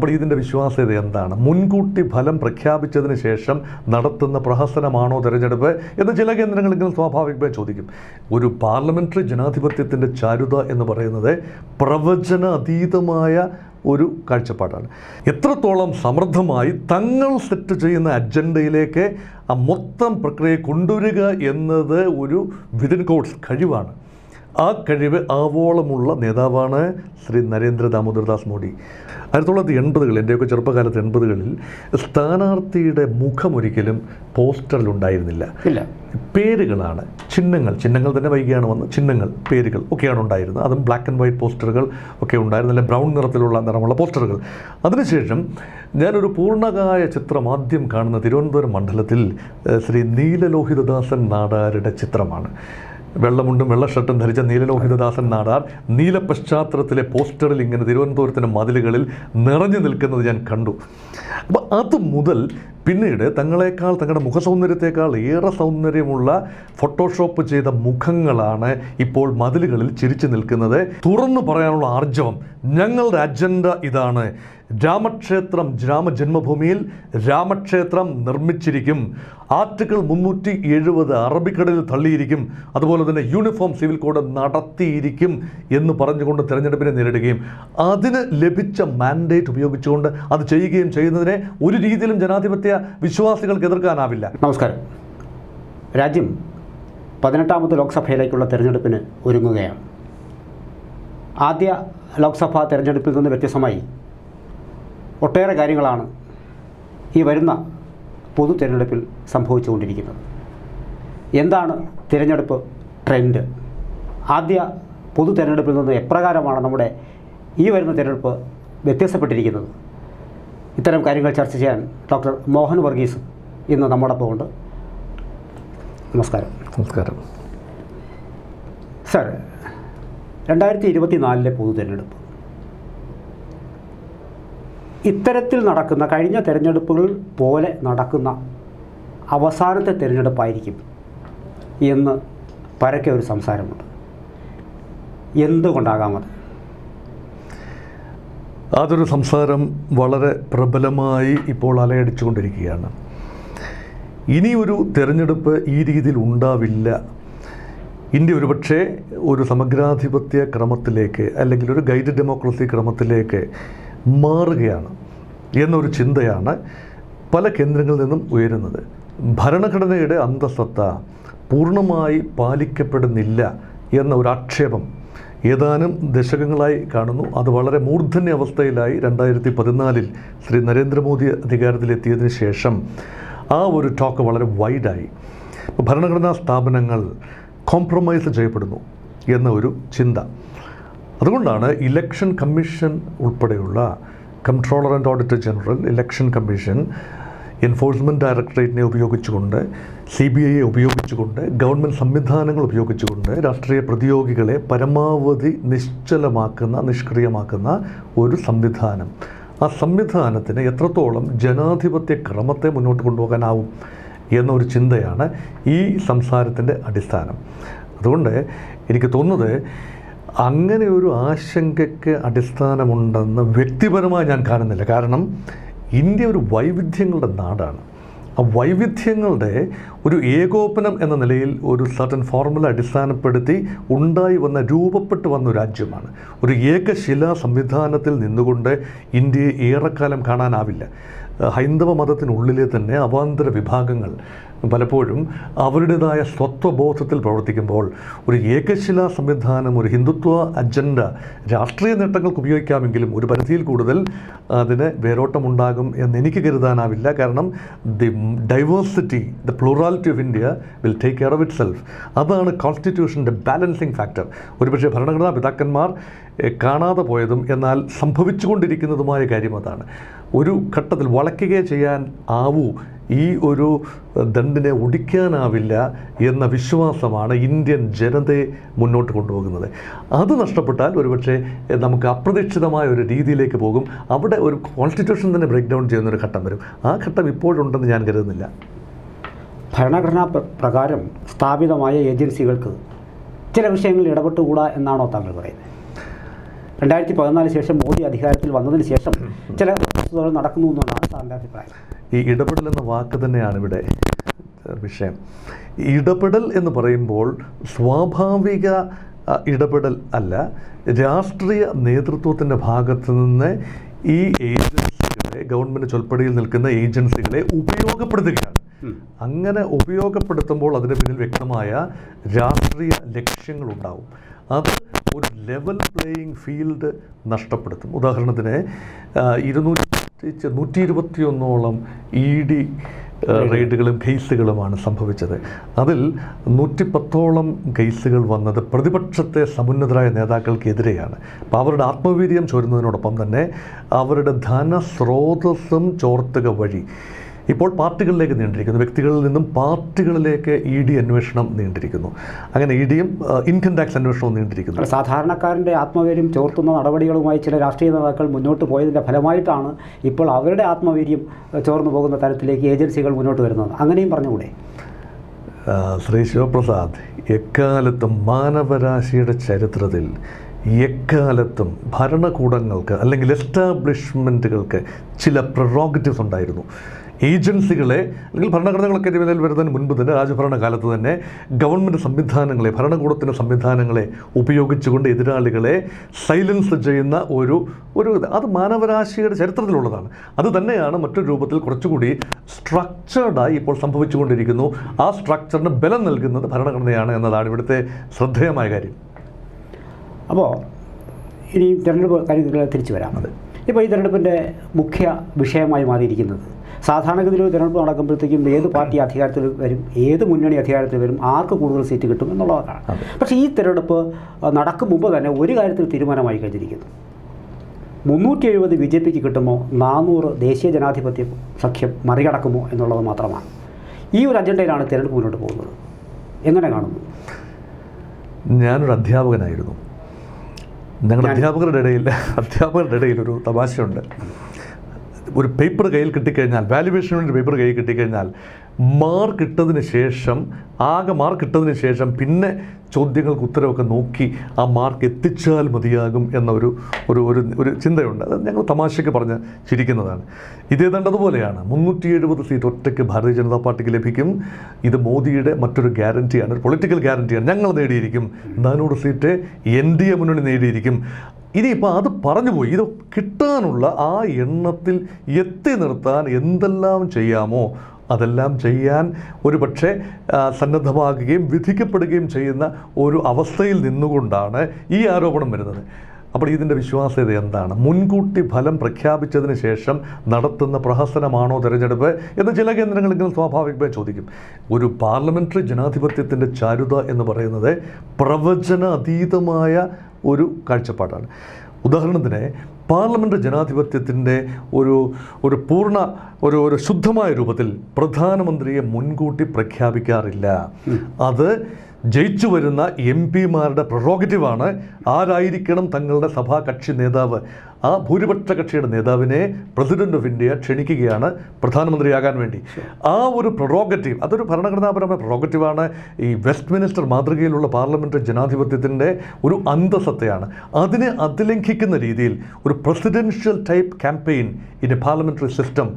അപ്പോൾ ഇതിന്റെ വിശ്വാസ്യത എന്താണ്? മുൻകൂട്ടി ഫലം പ്രഖ്യാപിച്ചതിന് ശേഷം നടത്തുന്ന പ്രഹസനമാണോ തെരഞ്ഞെടുപ്പ് എന്ന് ചില കേന്ദ്രങ്ങളെങ്കിലും സ്വാഭാവികമായി ചോദിക്കും. ഒരു പാർലമെന്ററി ജനാധിപത്യത്തിന്റെ ചാരുത എന്ന് പറയുന്നത് പ്രവചന അതീതമായ ഒരു കാഴ്ചപ്പാടാണ്. എത്രത്തോളം സമൃദ്ധമായി തങ്ങൾ സെറ്റ് ചെയ്യുന്ന അജണ്ടയിലേക്ക് ആ മൊത്തം പ്രക്രിയ കൊണ്ടുവരിക എന്നത് ഒരു വിതിൻ കോഡ്സ് കഴിവാണ്. ആ കഴിവ് ആവോളമുള്ള നേതാവാണ് ശ്രീ നരേന്ദ്ര ദാമോദർദാസ് മോഡി ആയിരത്തി തൊള്ളായിരത്തി എൺപതുകളിൽ എന്റെയൊക്കെ ചെറുപ്പകാലത്ത് എൺപതുകളിൽ സ്ഥാനാർത്ഥിയുടെ മുഖമൊരിക്കലും പോസ്റ്ററിൽ ഉണ്ടായിരുന്നില്ല. ഇല്ല. പേരുകളാണ് ചിഹ്നങ്ങൾ. ചിഹ്നങ്ങൾ തന്നെ വൈകിയാണ് വന്ന് ചിഹ്നങ്ങൾ പേരുകൾ ഒക്കെയാണ് ഉണ്ടായിരുന്നത്. അതും ബ്ലാക്ക് ആൻഡ് വൈറ്റ് പോസ്റ്ററുകൾ ഒക്കെ ഉണ്ടായിരുന്നു അല്ലെങ്കിൽ ബ്രൗൺ നിറത്തിലുള്ള നിറമുള്ള പോസ്റ്ററുകൾ. അതിനുശേഷം ഞാനൊരു പൂർണകായ ചിത്രം ആദ്യം കാണുന്ന തിരുവനന്തപുരം മണ്ഡലത്തിൽ ശ്രീ നീലലോഹിതദാസൻ നാടാരുടെ ചിത്രമാണ്. വെള്ളമുണ്ടും വെള്ള ഷർട്ടും ധരിച്ച നീലലോഹിതദാസൻ നാടാർ നീല പശ്ചാത്തലത്തിലെ പോസ്റ്ററിൽ ഇങ്ങനെ തിരുവനന്തപുരത്തിന്റെ മതിലുകളിൽ നിറഞ്ഞു നിൽക്കുന്നത് ഞാൻ കണ്ടു. അപ്പോൾ അത് മുതൽ പിന്നീട് തങ്ങളെക്കാൾ തങ്ങളുടെ മുഖസൗന്ദര്യത്തെക്കാൾ ഏറെ സൗന്ദര്യമുള്ള ഫോട്ടോഷോപ്പ് ചെയ്ത മുഖങ്ങളാണ് ഇപ്പോൾ മതിലുകളിൽ ചിരിച്ചു നിൽക്കുന്നത്. തുറന്നു പറയാനുള്ള ആർജവം ഞങ്ങളുടെ അജണ്ട ഇതാണ്. രാമക്ഷേത്രം രാമജന്മഭൂമിയിൽ രാമക്ഷേത്രം നിർമ്മിച്ചിരിക്കും. ആർട്ടിക്കിൾ മുന്നൂറ്റി എഴുപത് അറബിക്കടലിൽ തള്ളിയിരിക്കും. അതുപോലെ തന്നെ യൂണിഫോം സിവിൽ കോഡ് നടത്തിയിരിക്കും എന്ന് പറഞ്ഞുകൊണ്ട് തിരഞ്ഞെടുപ്പിനെ നേരിടുകയും അതിന് ലഭിച്ച മാൻഡേറ്റ് ഉപയോഗിച്ചുകൊണ്ട് അത് ചെയ്യുകയും ചെയ്യുന്നതിനെ ഒരു രീതിയിലും ജനാധിപത്യ വിശ്വാസികൾക്ക് എതിർക്കാനാവില്ല. നമസ്കാരം. രാജ്യം പതിനെട്ടാമത്തെ ലോക്സഭയിലേക്കുള്ള തെരഞ്ഞെടുപ്പിന് ഒരുങ്ങുകയാണ്. ആദ്യ ലോക്സഭാ തെരഞ്ഞെടുപ്പിൽ നിന്ന് വ്യത്യസ്തമായി ഒട്ടേറെ കാര്യങ്ങളാണ് ഈ വരുന്ന പൊതു തിരഞ്ഞെടുപ്പിൽ സംഭവിച്ചുകൊണ്ടിരിക്കുന്നത്. എന്താണ് തിരഞ്ഞെടുപ്പ് ട്രെൻഡ്? ആദ്യ പൊതു തിരഞ്ഞെടുപ്പിൽ നിന്ന് എപ്രകാരമാണ് നമ്മുടെ ഈ വരുന്ന തിരഞ്ഞെടുപ്പ് വ്യത്യസ്തപ്പെട്ടിരിക്കുന്നത്? ഇത്തരം കാര്യങ്ങൾ ചർച്ച ചെയ്യാൻ ഡോക്ടർ മോഹൻ വർഗീസ് ഇന്ന് നമ്മോടൊപ്പം ഉണ്ട്. നമസ്കാരം. നമസ്കാരം. സർ രണ്ടായിരത്തി ഇരുപത്തി നാലിലെ പൊതു തിരഞ്ഞെടുപ്പ്. ഇത്തരത്തിൽ നടക്കുന്ന കഴിഞ്ഞ തിരഞ്ഞെടുപ്പുകൾ പോലെ നടക്കുന്ന അവസാനത്തെ തിരഞ്ഞെടുപ്പായിരിക്കും എന്ന് പരക്കെ ഒരു സംസാരമുണ്ട്. എന്തുകൊണ്ടാകാം അത്? അതൊരു സംസാരം വളരെ പ്രബലമായി ഇപ്പോൾ അലയടിച്ചുകൊണ്ടിരിക്കുകയാണ്. ഇനിയൊരു തെരഞ്ഞെടുപ്പ് ഈ രീതിയിൽ ഉണ്ടാവില്ല. ഇന്ത്യ ഒരുപക്ഷെ ഒരു സമഗ്രാധിപത്യ ക്രമത്തിലേക്ക് അല്ലെങ്കിൽ ഒരു ഗൈഡ് ഡെമോക്രസി ക്രമത്തിലേക്ക് മാറുകയാണ് എന്നൊരു ചിന്തയാണ് പല കേന്ദ്രങ്ങളിൽ നിന്നും ഉയരുന്നത്. ഭരണഘടനയുടെ അന്തസത്ത പൂർണമായി പാലിക്കപ്പെടുന്നില്ല എന്ന ഒരു ആക്ഷേപം ഏതാനും ദശകങ്ങളായി കാണുന്നു. അത് വളരെ മൂർധന്യ അവസ്ഥയിലായി രണ്ടായിരത്തി പതിനാലിൽ ശ്രീ നരേന്ദ്രമോദി അധികാരത്തിലെത്തിയതിന് ശേഷം ആ ഒരു ടോക്ക് വളരെ വൈഡായി ഭരണഘടനാ സ്ഥാപനങ്ങൾ കോംപ്രമൈസ് ചെയ്യപ്പെടുന്നു എന്ന ഒരു ചിന്ത. അതുകൊണ്ടാണ് ഇലക്ഷൻ കമ്മീഷൻ ഉൾപ്പെടെയുള്ള controller and auditor general election commission enforcement ഡയറക്ടറേറ്റിനെ ഉപയോഗിച്ചുകൊണ്ട് സി ബി ഐയെ ഉപയോഗിച്ചുകൊണ്ട് ഗവൺമെന്റ് സംവിധാനങ്ങൾ ഉപയോഗിച്ചുകൊണ്ട് രാഷ്ട്രീയ പ്രതിയോഗികളെ പരമാവധി നിശ്ചലമാക്കുന്ന നിഷ്ക്രിയമാക്കുന്ന ഒരു സംവിധാനം. ആ സംവിധാനത്തിന് എത്രത്തോളം ജനാധിപത്യ ക്രമത്തെ മുന്നോട്ട് കൊണ്ടുപോകാനാവും എന്നൊരു ചിന്തയാണ് ഈ സംസാരത്തിന്റെ അടിസ്ഥാനം. അതുകൊണ്ട് എനിക്ക് തോന്നുന്നത് അങ്ങനെ ഒരു ആശങ്കയ്ക്ക് അടിസ്ഥാനമുണ്ടെന്ന് വ്യക്തിപരമായി ഞാൻ കാണുന്നില്ല. കാരണം ഇന്ത്യ ഒരു വൈവിധ്യങ്ങളുടെ നാടാണ്. ആ വൈവിധ്യങ്ങളുടെ ഒരു ഏകോപനം എന്ന നിലയിൽ ഒരു സർട്ടൻ ഫോർമുല അടിസ്ഥാനപ്പെടുത്തി ഉണ്ടായി വന്ന രൂപപ്പെട്ടു വന്ന രാജ്യമാണ്. ഒരു ഏകശിലാ സംവിധാനത്തിൽ നിന്നുകൊണ്ട് ഇന്ത്യയെ ഏറെക്കാലം കാണാനാവില്ല. ഹൈന്ദവ മതത്തിനുള്ളിലെ തന്നെ അവാന്തര വിഭാഗങ്ങൾ പലപ്പോഴും അവരുടേതായ സ്വത്വബോധത്തിൽ പ്രവർത്തിക്കുമ്പോൾ ഒരു ഏകശിലാ സംവിധാനം ഒരു ഹിന്ദുത്വ അജണ്ട രാഷ്ട്രീയ നേട്ടങ്ങൾക്ക് ഉപയോഗിക്കാമെങ്കിലും ഒരു പരിധിയിൽ കൂടുതൽ അതിന് വേരോട്ടമുണ്ടാകും എന്ന് എനിക്ക് കരുതാനാവില്ല. കാരണം the diversity the plurality of India will take care of itself അതാണ് കോൺസ്റ്റിറ്റ്യൂഷന്റെ ബാലൻസിങ് ഫാക്ടർ. ഒരുപക്ഷെ ഭരണഘടനാ പിതാക്കന്മാർ കാണാതെ പോയതും എന്നാൽ സംഭവിച്ചുകൊണ്ടിരിക്കുന്നതുമായ കാര്യം അതാണ്. ഒരു ഘട്ടത്തിൽ വളയ്ക്കുകയെ ചെയ്യാൻ ആവൂ ഈ ഒരു ദണ്ടിനെ ഒടിക്കാനാവില്ല എന്ന വിശ്വാസമാണ് ഇന്ത്യൻ ജനതയെ മുന്നോട്ട് കൊണ്ടുപോകുന്നത്. അത് നഷ്ടപ്പെട്ടാൽ ഒരുപക്ഷെ നമുക്ക് അപ്രതീക്ഷിതമായ ഒരു രീതിയിലേക്ക് പോകും. അവിടെ ഒരു കോൺസ്റ്റിറ്റ്യൂഷൻ തന്നെ ബ്രേക്ക് ഡൗൺ ചെയ്യുന്ന ഒരു ഘട്ടം വരും. ആ ഘട്ടം ഇപ്പോഴുണ്ടെന്ന് ഞാൻ കരുതുന്നില്ല. ഭരണഘടനാ പ്ര- പ്രകാരം സ്ഥാപിതമായ ഏജൻസികൾക്ക് ചില വിഷയങ്ങളിൽ ഇടപെട്ടുകൂടാ എന്നാണോ താങ്കൾ പറയുന്നത്? രണ്ടായിരത്തി പതിനാലിന് ശേഷം മോദി അധികാരത്തിൽ വന്നതിന് ശേഷം ചില വസ്തുതകൾ നടക്കുന്നു എന്നാണ് സാറിന്റെ അഭിപ്രായം. ഈ ഇടപെടൽ എന്ന വാക്ക് തന്നെയാണ് ഇവിടെ വിഷയം. ഇടപെടൽ എന്ന് പറയുമ്പോൾ സ്വാഭാവിക ഇടപെടൽ അല്ല രാഷ്ട്രീയ നേതൃത്വത്തിന്റെ ഭാഗത്ത് നിന്ന് ഈ ഏജൻസികളെ ഗവൺമെന്റ് ചൊൽപ്പടിയിൽ നിൽക്കുന്ന ഏജൻസികളെ ഉപയോഗപ്പെടുത്തുകയാണ്. അങ്ങനെ ഉപയോഗപ്പെടുത്തുമ്പോൾ അതിന് പിന്നിൽ വ്യക്തമായ രാഷ്ട്രീയ ലക്ഷ്യങ്ങളുണ്ടാവും. അത് ഒരു ലെവൽ പ്ലേയിങ് ഫീൽഡ് നഷ്ടപ്പെടുത്തും. ഉദാഹരണത്തിന് ഇരുന്നൂറ്റി നൂറ്റി ഇരുപത്തിയൊന്നോളം ഇ ഡി റെയ്ഡുകളും കേസുകളുമാണ് സംഭവിച്ചത്. അതിൽ നൂറ്റി പത്തോളം കേസുകൾ വന്നത് പ്രതിപക്ഷത്തെ സമുന്നതരായ നേതാക്കൾക്കെതിരെയാണ്. അപ്പോൾ അവരുടെ ആത്മവീര്യം ചോരുന്നതിനോടൊപ്പം തന്നെ അവരുടെ ധനസ്രോതസ്സും ചോർത്തുക വഴി ഇപ്പോൾ പാർട്ടികളിലേക്ക് നീണ്ടിരിക്കുന്നു. വ്യക്തികളിൽ നിന്നും പാർട്ടികളിലേക്ക് ഇ ഡി അന്വേഷണം നീണ്ടിരിക്കുന്നു. അങ്ങനെ ഇ ഡിയും ഇൻകം ടാക്സ് അന്വേഷണവും നീണ്ടിരിക്കുന്നു. സാധാരണക്കാരന്റെ ആത്മവീര്യം ചോർത്തുന്ന നടപടികളുമായി ചില രാഷ്ട്രീയ നേതാക്കൾ മുന്നോട്ട് പോയതിന്റെ ഫലമായിട്ടാണ് ഇപ്പോൾ അവരുടെ ആത്മവീര്യം ചോർന്നു പോകുന്ന തരത്തിലേക്ക് ഏജൻസികൾ മുന്നോട്ട് വരുന്നത്. അങ്ങനെയും പറഞ്ഞുകൂടെ? ശ്രീ ശിവപ്രസാദ് എക്കാലത്തും മാനവരാശിയുടെ ചരിത്രത്തിൽ എക്കാലത്തും ഭരണകൂടങ്ങൾക്ക് അല്ലെങ്കിൽ എസ്റ്റാബ്ലിഷ്മെന്റുകൾക്ക് ചില പ്രൊറോഗറ്റീവ്സ് ഉണ്ടായിരുന്നു. ഏജൻസികളെ അല്ലെങ്കിൽ ഭരണഘടനകളൊക്കെ നിലവിൽ വരുന്നതിന് മുൻപ് തന്നെ രാജഭരണ കാലത്ത് തന്നെ ഗവൺമെന്റ് സംവിധാനങ്ങളെ ഭരണകൂടത്തിന്റെ സംവിധാനങ്ങളെ ഉപയോഗിച്ചുകൊണ്ട് എതിരാളികളെ സൈലൻസ് ചെയ്യുന്ന ഒരു ഒരു അത് മാനവരാശിയുടെ ചരിത്രത്തിലുള്ളതാണ്. അത് തന്നെയാണ് മറ്റൊരു രൂപത്തിൽ കുറച്ചുകൂടി സ്ട്രക്ചേർഡായി ഇപ്പോൾ സംഭവിച്ചുകൊണ്ടിരിക്കുന്നു. ആ സ്ട്രക്ചറിന് ബലം നൽകുന്നത് ഭരണഘടനയാണ് എന്നതാണ് ഇവിടുത്തെ ശ്രദ്ധേയമായ കാര്യം. അപ്പോൾ ഇനി തിരഞ്ഞെടുപ്പ് കാര്യങ്ങൾ തിരിച്ചു വരാം. ഇപ്പോൾ ഈ തിരഞ്ഞെടുപ്പിന്റെ മുഖ്യ വിഷയമായി മാറിയിരിക്കുന്നത് സാധാരണഗതിയിൽ ഒരു തിരഞ്ഞെടുപ്പ് നടക്കുമ്പോഴത്തേക്കും ഏത് പാർട്ടി അധികാരത്തിൽ വരും ഏത് മുന്നണി അധികാരത്തിൽ വരും ആർക്ക് കൂടുതൽ സീറ്റ് കിട്ടും എന്നുള്ളതാണ്. പക്ഷേ ഈ തിരഞ്ഞെടുപ്പ് നടക്കും മുമ്പ് തന്നെ ഒരു കാര്യത്തിൽ തീരുമാനമായി കഴിഞ്ഞിരിക്കുന്നു. മുന്നൂറ്റി എഴുപത് ബി ജെ പിക്ക് കിട്ടുമോ നാനൂറ് ദേശീയ ജനാധിപത്യ സഖ്യം മറികടക്കുമോ എന്നുള്ളത് മാത്രമാണ്. ഈ ഒരു അജണ്ടയിലാണ് തിരഞ്ഞെടുപ്പ് മുന്നോട്ട് പോകുന്നത്. എങ്ങനെ കാണുന്നു? ഞാനൊരു അധ്യാപകനായിരുന്നു. ഞങ്ങളുടെ അധ്യാപകരുടെ ഇടയിൽ അധ്യാപകരുടെ ഇടയിൽ ഒരു തമാശയുണ്ട്. ഒരു പേപ്പർ കയ്യിൽ കിട്ടിക്കഴിഞ്ഞാൽ വാല്യുവേഷന് വേണ്ടി പേപ്പർ കയ്യിൽ കിട്ടിക്കഴിഞ്ഞാൽ മാർക്ക് ഇട്ടതിന് ശേഷം ആകെ മാർക്ക് ഇട്ടതിന് ശേഷം പിന്നെ ചോദ്യങ്ങൾക്ക് ഉത്തരവൊക്കെ നോക്കി ആ മാർക്ക് എത്തിച്ചാൽ മതിയാകും എന്നൊരു ഒരു ഒരു ഒരു ചിന്തയുണ്ട്. അത് ഞങ്ങൾ തമാശയ്ക്ക് പറഞ്ഞ് ചിരിക്കുന്നതാണ്. ഇതേ തണ്ടതുപോലെയാണ് മുന്നൂറ്റി എഴുപത് സീറ്റ് ഒറ്റയ്ക്ക് ഭാരതീയ ജനതാ പാർട്ടിക്ക് ലഭിക്കും. ഇത് മോദിയുടെ മറ്റൊരു ഗ്യാരണ്ടിയാണ് ഒരു പൊളിറ്റിക്കൽ ഗ്യാരണ്ടിയാണ് ഞങ്ങൾ നേടിയിരിക്കും. നാനൂറ് സീറ്റ് എൻ ഡി എ മുന്നണി നേടിയിരിക്കും. ഇനിയിപ്പോൾ അത് പറഞ്ഞു പോയി. ഇത് കിട്ടാനുള്ള ആ എണ്ണത്തിൽ എത്തി നിർത്താൻ എന്തെല്ലാം ചെയ്യാമോ അതെല്ലാം ചെയ്യാൻ ഒരു പക്ഷേ സന്നദ്ധമാകുകയും വിധിക്കപ്പെടുകയും ചെയ്യുന്ന ഒരു അവസ്ഥയിൽ നിന്നുകൊണ്ടാണ് ഈ ആരോപണം വരുന്നത്. അപ്പോൾ ഇതിന്റെ വിശ്വാസ്യത എന്താണ്? മുൻകൂട്ടി ഫലം പ്രഖ്യാപിച്ചതിന് ശേഷം നടത്തുന്ന പ്രഹസനമാണോ തിരഞ്ഞെടുപ്പ് എന്ന് ചില കേന്ദ്രങ്ങളെങ്കിലും സ്വാഭാവികമായി ചോദിക്കും. ഒരു പാർലമെന്ററി ജനാധിപത്യത്തിന്റെ ചാരുത എന്ന് പറയുന്നത് പ്രവചന അതീതമായ ഒരു കാഴ്ചപ്പാടാണ്. ഉദാഹരണത്തിന് പാർലമെന്റ് ജനാധിപത്യത്തിന്റെ ഒരു ഒരു പൂർണ ഒരു ഒരു ശുദ്ധമായ രൂപത്തിൽ പ്രധാനമന്ത്രിയെ മുൻകൂട്ടി പ്രഖ്യാപിക്കാറില്ല. അത് ജയിച്ചു വരുന്ന എം പിമാരുടെ പ്രൊറോഗറ്റീവാണ് ആരായിരിക്കണം തങ്ങളുടെ സഭാ കക്ഷി നേതാവ്? ആ ഭൂരിപക്ഷ കക്ഷിയുടെ നേതാവിനെ പ്രസിഡന്റ് ഓഫ് ഇന്ത്യ ക്ഷണിക്കുകയാണ് പ്രധാനമന്ത്രിയാകാൻ വേണ്ടി. ആ ഒരു പ്രൊറോഗറ്റീവ് അതൊരു ഭരണഘടനാപരമായ പ്രൊറോഗറ്റീവാണ് ഈ വെസ്റ്റ് മിനിസ്റ്റർ മാതൃകയിലുള്ള പാർലമെന്ററി ജനാധിപത്യത്തിന്റെ ഒരു അന്തസത്തയാണ്. അതിനെ അതിലംഘിക്കുന്ന രീതിയിൽ ഒരു presidential type campaign in a parliamentary system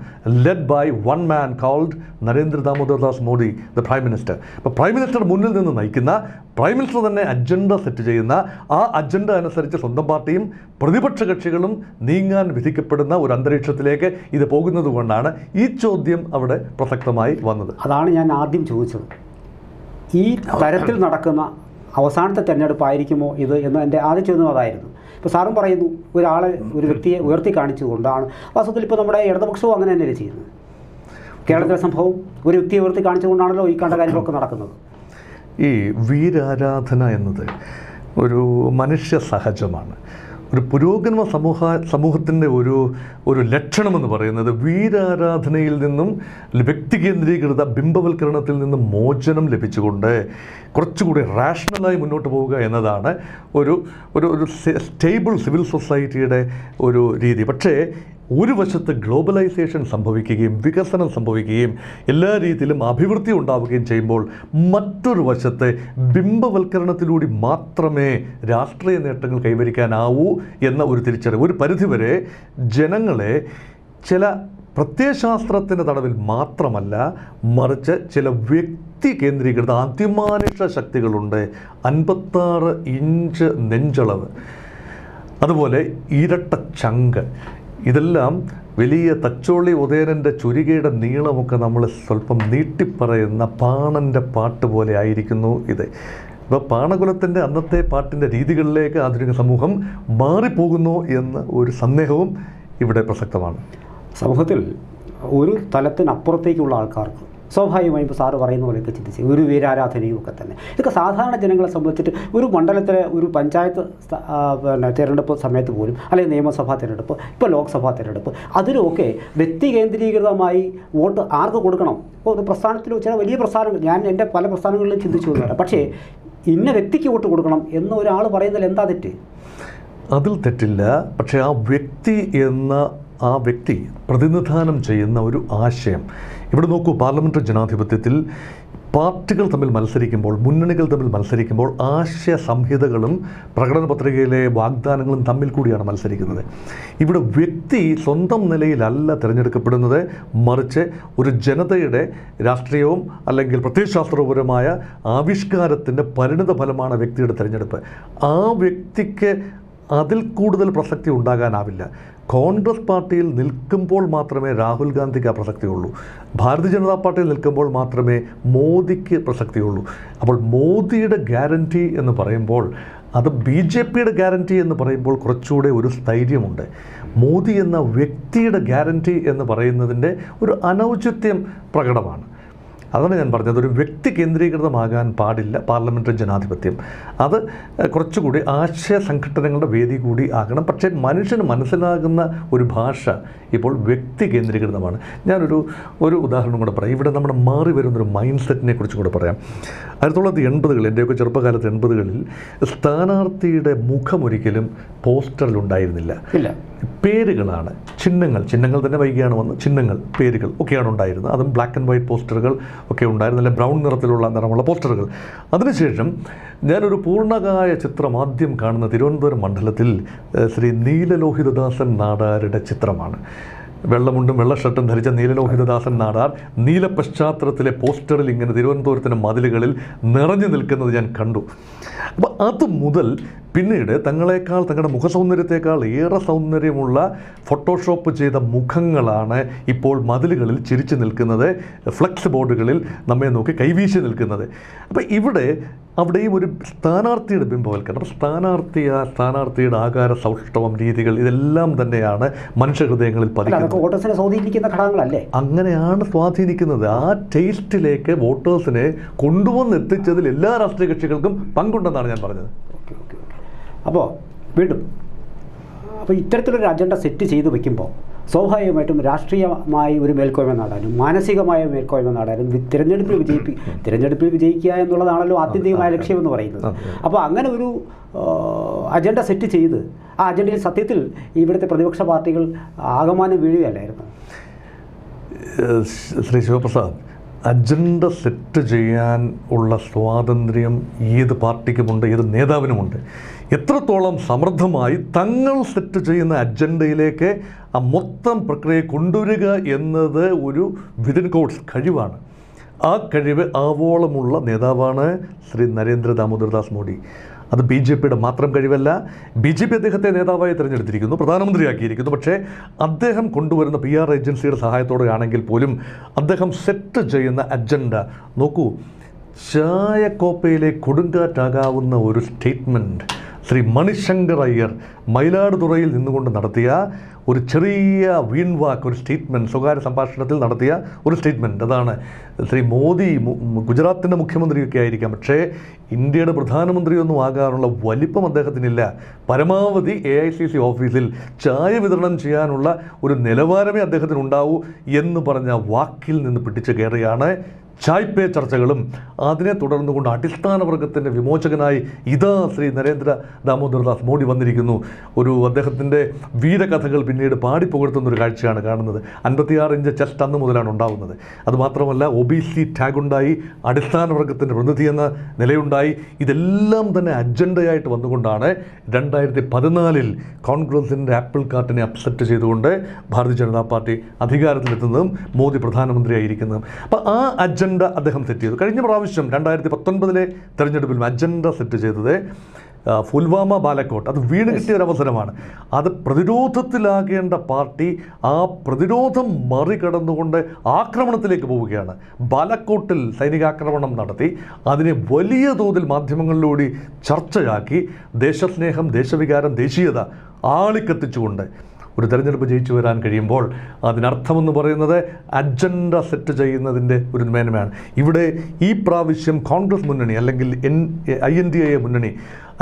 led by one man called Narendra Damodardas Modi the prime minister അപ്പോൾ പ്രൈം മിനിസ്റ്റർ മുന്നിൽ നിന്ന് നയിക്കുന്ന പ്രൈം മിനിസ്റ്റർ തന്നെ അജണ്ട സെറ്റ് ചെയ്യുന്ന ആ അജണ്ട അനുസരിച്ച് സ്വന്തം പാർട്ടിയും പ്രതിപക്ഷ കക്ഷികളും നീങ്ങാൻ വിധിക്കപ്പെടുന്ന ഒരു അന്തരീക്ഷത്തിലേക്ക് ഇത് പോകുന്നത് കൊണ്ടാണ് ഈ ചോദ്യം അവിടെ പ്രസക്തമായി വന്നത്. അതാണ് ഞാൻ ആദ്യം ചോദിച്ചത്. ഈ തരത്തിൽ നടക്കുന്ന അവസാനത്തെ തിരഞ്ഞെടുപ്പായിരിക്കുമോ ഇത് എന്ന് എന്റെ ആദ്യ ചോദ്യം അതായിരുന്നു. ഇപ്പോൾ സാറും പറയുന്നു ഒരാളെ ഒരു വ്യക്തിയെ ഉയർത്തി കാണിച്ചുകൊണ്ടാണ്. വാസ്തവത്തിൽ ഇപ്പോൾ നമ്മുടെ ഇടതുപക്ഷവും അങ്ങനെ തന്നെയല്ലേ ചെയ്യുന്നത്? കേരളത്തിലെ സംഭവം ഒരു വ്യക്തിയെ ഉയർത്തി കാണിച്ചുകൊണ്ടാണല്ലോ ഈ കണ്ട കാര്യങ്ങളൊക്കെ നടക്കുന്നത്. ഈ വീരാരാധന എന്നത് ഒരു മനുഷ്യ സഹജമാണ്. ഒരു പുരോഗമന സമൂഹ സമൂഹത്തിന്റെ ഒരു ഒരു ലക്ഷണമെന്ന് പറയുന്നത് വീരാരാധനയിൽ നിന്നും വ്യക്തി കേന്ദ്രീകൃത ബിംബവൽക്കരണത്തിൽ നിന്നും മോചനം ലഭിച്ചുകൊണ്ട് കുറച്ചുകൂടി റാഷണലായി മുന്നോട്ട് പോവുക എന്നതാണ് ഒരു ഒരു ഒരു സ്റ്റേബിൾ സിവിൽ സൊസൈറ്റിയുടെ ഒരു രീതി. പക്ഷേ ഒരു വശത്ത് ഗ്ലോബലൈസേഷൻ സംഭവിക്കുകയും വികസനം സംഭവിക്കുകയും എല്ലാ രീതിയിലും അഭിവൃദ്ധി ഉണ്ടാവുകയും ചെയ്യുമ്പോൾ മറ്റൊരു വശത്ത് ബിംബവൽക്കരണത്തിലൂടെ മാത്രമേ രാഷ്ട്രീയ നേട്ടങ്ങൾ കൈവരിക്കാനാവൂ എന്ന ഒരു തിരിച്ചറിവ് ഒരു പരിധിവരെ ജനങ്ങളെ ചില പ്രത്യയശാസ്ത്രത്തിന്റെ തടവിൽ മാത്രമല്ല മറിച്ച് ചില വ്യക്തി കേന്ദ്രീകൃത അതിമാനുഷ ശക്തികളുണ്ട്. അൻപത്താറ് ഇഞ്ച് നെഞ്ചളവ്. അതുപോലെ ഇരട്ട ചങ്ക് ഇതെല്ലാം വലിയ തച്ചോളി ഉദയനന്റെ ചുരികയുടെ നീളമൊക്കെ നമ്മൾ സ്വല്പം നീട്ടിപ്പറയുന്ന പാണന്റെ പാട്ട് പോലെ ആയിരിക്കുന്നു ഇത്. ഇപ്പോൾ പാണകുലത്തിന്റെ അന്നത്തെ പാട്ടിന്റെ രീതികളിലേക്ക് ആധുനിക സമൂഹം മാറിപ്പോകുന്നു എന്ന ഒരു സന്ദേഹവും ഇവിടെ പ്രസക്തമാണ്. സമൂഹത്തിൽ ഒരു തലത്തിനപ്പുറത്തേക്കുള്ള ആൾക്കാർക്ക് സ്വാഭാവികമായും ഇപ്പോൾ സാറ് പറയുന്ന പോലെയൊക്കെ ചിന്തിച്ച് ഒരു വീരാരാധനയും ഒക്കെ തന്നെ. ഇതൊക്കെ സാധാരണ ജനങ്ങളെ സംബന്ധിച്ചിട്ട് ഒരു മണ്ഡലത്തിലെ ഒരു പഞ്ചായത്ത് പിന്നെ തിരഞ്ഞെടുപ്പ് സമയത്ത് പോലും അല്ലെങ്കിൽ നിയമസഭാ തിരഞ്ഞെടുപ്പ് ഇപ്പോൾ ലോക്സഭാ തിരഞ്ഞെടുപ്പ് അതിലുമൊക്കെ വ്യക്തി കേന്ദ്രീകൃതമായി വോട്ട് ആർക്ക് കൊടുക്കണം? ഒരു പ്രസ്ഥാനത്തിൽ ചില വലിയ പ്രസ്ഥാനങ്ങൾ ഞാൻ എന്റെ പല പ്രസ്ഥാനങ്ങളിലും ചിന്തിച്ചു വന്നതാണ്. പക്ഷേ ഇന്ന വ്യക്തിക്ക് വോട്ട് കൊടുക്കണം എന്ന് ഒരാൾ പറയുന്നതിൽ എന്താ തെറ്റ്? അതിൽ തെറ്റില്ല. പക്ഷേ ആ വ്യക്തി എന്ന ആ വ്യക്തി പ്രതിനിധാനം ചെയ്യുന്ന ഒരു ആശയം. ഇവിടെ നോക്കൂ പാർലമെന്ററി ജനാധിപത്യത്തിൽ പാർട്ടികൾ തമ്മിൽ മത്സരിക്കുമ്പോൾ മുന്നണികൾ തമ്മിൽ മത്സരിക്കുമ്പോൾ ആശയ സംഹിതകളും പ്രകടന പത്രികയിലെ വാഗ്ദാനങ്ങളും തമ്മിൽ കൂടിയാണ് മത്സരിക്കുന്നത്. ഇവിടെ വ്യക്തി സ്വന്തം നിലയിലല്ല തിരഞ്ഞെടുക്കപ്പെടുന്നത്. മറിച്ച് ഒരു ജനതയുടെ രാഷ്ട്രീയവും അല്ലെങ്കിൽ പ്രത്യയശാസ്ത്രപരമായ ആവിഷ്കാരത്തിന്റെ പരിണിത ഫലമാണ് വ്യക്തിയുടെ തിരഞ്ഞെടുപ്പ്. ആ വ്യക്തിക്ക് അതിൽ കൂടുതൽ പ്രസക്തി ഉണ്ടാകാനാവില്ല. കോൺഗ്രസ് പാർട്ടിയിൽ നിൽക്കുമ്പോൾ മാത്രമേ രാഹുൽ ഗാന്ധിക്ക് ആ പ്രസക്തിയുള്ളൂ. ഭാരതീയ ജനതാ പാർട്ടിയിൽ നിൽക്കുമ്പോൾ മാത്രമേ മോദിക്ക് പ്രസക്തിയുള്ളൂ. അപ്പോൾ മോദിയുടെ ഗ്യാരന്റി എന്ന് പറയുമ്പോൾ അത് ബി ജെ പിയുടെ ഗ്യാരന്റി എന്ന് പറയുമ്പോൾ കുറച്ചുകൂടെ ഒരു സ്ഥൈര്യമുണ്ട്. മോദി എന്ന വ്യക്തിയുടെ ഗ്യാരന്റി എന്ന് പറയുന്നതിന്റെ ഒരു അനൗചിത്യം പ്രകടമാണ്. അതാണ് ഞാൻ പറഞ്ഞത്. ഒരു വ്യക്തി കേന്ദ്രീകൃതമാകാൻ പാടില്ല പാർലമെന്ററി ജനാധിപത്യം. അത് കുറച്ചുകൂടി ആശയ സംഘടനകളുടെ വേദി കൂടി ആകണം. പക്ഷേ മനുഷ്യന് മനസ്സിലാകുന്ന ഒരു ഭാഷ ഇപ്പോൾ വ്യക്തി കേന്ദ്രീകൃതമാണ്. ഞാനൊരു ഒരു ഉദാഹരണം കൂടെ പറയാം. ഇവിടെ നമ്മുടെ മാറി വരുന്നൊരു മൈൻഡ് സെറ്റിനെ കുറിച്ചും കൂടെ പറയാം. ആയിരത്തി തൊള്ളായിരത്തി എൺപതുകളിൽ എന്റെയൊക്കെ ചെറുപ്പകാലത്ത് എൺപതുകളിൽ സ്ഥാനാർത്ഥിയുടെ മുഖമൊരിക്കലും പോസ്റ്ററിൽ ഉണ്ടായിരുന്നില്ല. ഇല്ല. പേരുകളാണ് ചിഹ്നങ്ങൾ. ചിഹ്നങ്ങൾ തന്നെ വൈകിയാണ് വന്ന് ചിഹ്നങ്ങൾ പേരുകൾ ഒക്കെയാണ് ഉണ്ടായിരുന്നത്. അതും ബ്ലാക്ക് ആൻഡ് വൈറ്റ് പോസ്റ്ററുകൾ ഒക്കെ ഉണ്ടായിരുന്നു. അല്ലെ ബ്രൗൺ നിറത്തിലുള്ള നിറമുള്ള പോസ്റ്ററുകൾ. അതിനുശേഷം ഞാനൊരു പൂർണകായ ചിത്രം ആദ്യം കാണുന്ന തിരുവനന്തപുരം മണ്ഡലത്തിൽ ശ്രീ നീലലോഹിതദാസൻ നാടാരുടെ ചിത്രമാണ്. വെള്ളമുണ്ടും വെള്ള ഷർട്ടും ധരിച്ച നീലലോഹിതദാസൻ നാടാർ നീല പശ്ചാത്തലത്തിലെ പോസ്റ്ററിൽ ഇങ്ങനെ തിരുവനന്തപുരത്തിന്റെ മതിലുകളിൽ നിറഞ്ഞു നിൽക്കുന്നത് ഞാൻ കണ്ടു. അപ്പോൾ അത് മുതൽ പിന്നീട് തങ്ങളെക്കാൾ തങ്ങളുടെ മുഖസൗന്ദര്യത്തെക്കാൾ ഏറെ സൗന്ദര്യമുള്ള ഫോട്ടോഷോപ്പ് ചെയ്ത മുഖങ്ങളാണ് ഇപ്പോൾ മതിലുകളിൽ ചിരിച്ചു നിൽക്കുന്നത്. ഫ്ലക്സ് ബോർഡുകളിൽ നമ്മെ നോക്കി കൈവീശി നിൽക്കുന്നത്. അപ്പോൾ ഇവിടെ അവിടെയും ഒരു സ്ഥാനാർത്ഥിയുടെ ബിംബവൽക്കരണം സ്ഥാനാർത്ഥി ആ സ്ഥാനാർത്ഥിയുടെ ആകാര സൗഷ്ടവം രീതികൾ ഇതെല്ലാം തന്നെയാണ് മനുഷ്യഹൃദയങ്ങളിൽ ഹൃദയങ്ങളിൽ പതിക്കുന്നത്. സ്വാധീനിക്കുന്ന ഘടകങ്ങളല്ലേ? അങ്ങനെയാണ് സ്വാധീനിക്കുന്നത്. ആ ടേസ്റ്റിലേക്ക് വോട്ടേഴ്സിനെ കൊണ്ടുവന്ന് എത്തിച്ചതിൽ എല്ലാ രാഷ്ട്രീയ കക്ഷികൾക്കും പങ്കുണ്ടെന്നാണ് ഞാൻ പറഞ്ഞത്. അപ്പോൾ വീണ്ടും അപ്പോൾ ഇത്തരത്തിലൊരു അജണ്ട സെറ്റ് ചെയ്ത് വെക്കുമ്പോൾ സ്വാഭാവികമായിട്ടും രാഷ്ട്രീയമായി ഒരു മേൽക്കോയ്മ നേടാനും മാനസികമായ മേൽക്കോയ്മ നേടാനും തിരഞ്ഞെടുപ്പിൽ വിജയിപ്പി തിരഞ്ഞെടുപ്പിൽ വിജയിക്കുക എന്നുള്ളതാണല്ലോ ആത്യന്തികമായ ലക്ഷ്യമെന്ന് പറയുന്നത്. അപ്പോൾ അങ്ങനെ ഒരു അജണ്ട സെറ്റ് ചെയ്ത് ആ അജണ്ടയിൽ സത്യത്തിൽ ഇവിടുത്തെ പ്രതിപക്ഷ പാർട്ടികൾ ആകമാനം വീഴുകയല്ലായിരുന്നു. ശ്രീ ശിവപ്രസാദ് അജണ്ട സെറ്റ് ചെയ്യാൻ ഉള്ള സ്വാതന്ത്ര്യം ഏത് പാർട്ടിക്കുമുണ്ട് ഏത് നേതാവിനുമുണ്ട്? എത്രത്തോളം സമൃദ്ധമായി തങ്ങൾ സെറ്റ് ചെയ്യുന്ന അജണ്ടയിലേക്ക് ആ മൊത്തം പ്രക്രിയ കൊണ്ടുവരിക എന്നത് ഒരു വിതിൻ കോഴ്സ് കഴിവാണ്. ആ കഴിവ് ആവോളമുള്ള നേതാവാണ് ശ്രീ നരേന്ദ്ര ദാമോദർദാസ് മോഡി അത് ബി ജെ പിയുടെ മാത്രം കഴിവല്ല ബി ജെ പി അദ്ദേഹത്തെ നേതാവായി തിരഞ്ഞെടുത്തിരിക്കുന്നു പ്രധാനമന്ത്രിയാക്കിയിരിക്കുന്നു. പക്ഷേ അദ്ദേഹം കൊണ്ടുവരുന്ന പി ആർ ഏജൻസിയുടെ സഹായത്തോടെയാണെങ്കിൽ പോലും അദ്ദേഹം സെറ്റ് ചെയ്യുന്ന അജണ്ട. നോക്കൂ ചായക്കോപ്പയിലെ കൊടുങ്കാറ്റാകാവുന്ന ഒരു സ്റ്റേറ്റ്മെന്റ് ശ്രീ മണിശങ്കർ അയ്യർ മയിലാടുതുറയിൽ നിന്നുകൊണ്ട് നടത്തിയ ഒരു ചെറിയ വീൺവാക്ക് ഒരു സ്റ്റേറ്റ്മെന്റ് സ്വകാര്യ സംഭാഷണത്തിൽ നടത്തിയ ഒരു സ്റ്റേറ്റ്മെന്റ് അതാണ് ശ്രീ മോദി ഗുജറാത്തിന്റെ മുഖ്യമന്ത്രിയൊക്കെ ആയിരിക്കാം. പക്ഷേ ഇന്ത്യയുടെ പ്രധാനമന്ത്രിയൊന്നും ആകാനുള്ള വലിപ്പം അദ്ദേഹത്തിനില്ല. പരമാവധി എ ഐ സി സി ഓഫീസിൽ ചായ വിതരണം ചെയ്യാനുള്ള ഒരു നിലവാരമേ അദ്ദേഹത്തിന് ഉണ്ടാവൂ എന്ന് പറഞ്ഞ വാക്കിൽ നിന്ന് പിടിച്ചു കയറിയാണ് ചായ്പേ ചർച്ചകളും അതിനെ തുടർന്നുകൊണ്ട് അടിസ്ഥാന വർഗത്തിന്റെ വിമോചകനായി ഇതാ ശ്രീ നരേന്ദ്ര ദാമോദർദാസ് മോഡി വന്നിരിക്കുന്നു. ഒരു അദ്ദേഹത്തിന്റെ വീരകഥകൾ പിന്നീട് പാടിപ്പുകഴ്ത്തുന്ന ഒരു കാഴ്ചയാണ് കാണുന്നത്. അൻപത്തിയാറ് ഇഞ്ച് ചെസ്റ്റ് അന്ന് മുതലാണ് ഉണ്ടാകുന്നത് അതുമാത്രമല്ല ഒ ബി സി ടാഗുണ്ടായി അടിസ്ഥാന വർഗത്തിന്റെ പ്രതിനിധി എന്ന നിലയുണ്ടായി. ഇതെല്ലാം തന്നെ അജണ്ടയായിട്ട് വന്നുകൊണ്ടാണ് രണ്ടായിരത്തി പതിനാലിൽ കോൺഗ്രസിന്റെ ആപ്പിൾ കാർട്ടിനെ അപ്സെറ്റ് ചെയ്തുകൊണ്ട് ഭാരതീയ ജനതാ പാർട്ടി അധികാരത്തിലെത്തുന്നതും മോദി പ്രധാനമന്ത്രിയായിരിക്കുന്നതും. അപ്പോൾ ആ അജണ്ട അദ്ദേഹം സെറ്റ് ചെയ്തു. കഴിഞ്ഞ പ്രാവശ്യം രണ്ടായിരത്തി പത്തൊൻപതിലെ തെരഞ്ഞെടുപ്പിൽ അജണ്ട സെറ്റ് ചെയ്തത് ഫുൽവാമ പുൽവാമ ബാലക്കോട്ട്. അത് വീണ് കിട്ടിയ അവസരമാണ് അത് പ്രതിരോധത്തിലാകേണ്ട പാർട്ടി ആ പ്രതിരോധം മറികടന്നുകൊണ്ട് ആക്രമണത്തിലേക്ക് പോവുകയാണ്. ബാലക്കോട്ടിൽ സൈനികാക്രമണം നടത്തി അതിനെ വലിയ തോതിൽ മാധ്യമങ്ങളിലൂടെ ചർച്ചയാക്കി ദേശസ്നേഹം ദേശവികാരം ദേശീയത ആളിക്കത്തിച്ചുകൊണ്ട് ഒരു തെരഞ്ഞെടുപ്പ് ജയിച്ചു വരാൻ കഴിയുമ്പോൾ അതിനർത്ഥമെന്ന് പറയുന്നത് അജണ്ട സെറ്റ് ചെയ്യുന്നതിന്റെ ഒരു മേന്മയാണ്. ഇവിടെ ഈ പ്രാവശ്യം കോൺഗ്രസ് മുന്നണി അല്ലെങ്കിൽ N I N D A മുന്നണി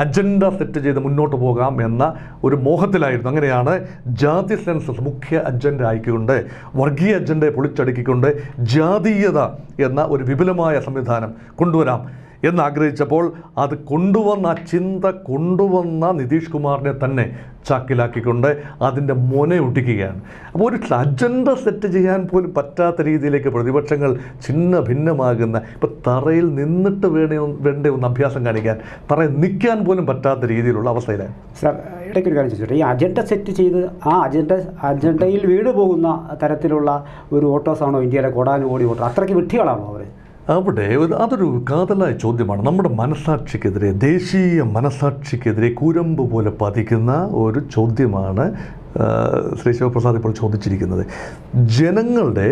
അജണ്ട സെറ്റ് ചെയ്ത് മുന്നോട്ട് പോകാം എന്ന ഒരു മോഹത്തിലായിരുന്നു. അങ്ങനെയാണ് ജാതി സെൻസസ് മുഖ്യ അജണ്ട ആയിക്കൊണ്ട് വർഗീയ അജണ്ടയെ പൊളിച്ചടുക്കിക്കൊണ്ട് ജാതീയത എന്ന ഒരു വിപുലമായ സംവിധാനം കൊണ്ടുവരാം. എന്നാഗ്രഹിച്ചപ്പോൾ അത് കൊണ്ടുവന്ന ആ ചിന്ത കൊണ്ടുവന്ന നിതീഷ് കുമാറിനെ തന്നെ ചാക്കിലാക്കിക്കൊണ്ട് അതിന്റെ മുനയൊട്ടിക്കുകയാണ് അപ്പോൾ ഒരു അജണ്ട സെറ്റ് ചെയ്യാൻ പോലും പറ്റാത്ത രീതിയിലേക്ക് പ്രതിപക്ഷങ്ങൾ ഛിന്ന ഭിന്നമാകുന്ന ഇപ്പോൾ തറയിൽ നിന്നിട്ട് വേണേ വേണ്ട ഒന്ന് അഭ്യാസം കാണിക്കാൻ തറയിൽ നിൽക്കാൻ പോലും പറ്റാത്ത രീതിയിലുള്ള അവസ്ഥയിലാണ് സാർ ഇടയ്ക്കൊരു കാര്യം ചോദിച്ചോട്ടെ. ഈ അജണ്ട സെറ്റ് ചെയ്ത് ആ അജണ്ട അജണ്ടയിൽ വീട് പോകുന്ന തരത്തിലുള്ള ഒരു ഓട്ടോസാണോ ഇന്ത്യയിലെ കോടാനുകോടി ഓട്ടോ അത്രയ്ക്ക് വിട്ടികളാണോ അവർ അവിടെ ഒരു അതൊരു കാതലായ ചോദ്യമാണ്. നമ്മുടെ മനസാക്ഷിക്കെതിരെ ദേശീയ മനസാക്ഷിക്കെതിരെ കുരമ്പ് പോലെ പതിക്കുന്ന ഒരു ചോദ്യമാണ് ശ്രീ ശിവപ്രസാദ് ഇപ്പോൾ ചോദിച്ചിരിക്കുന്നത്. ജനങ്ങളുടെ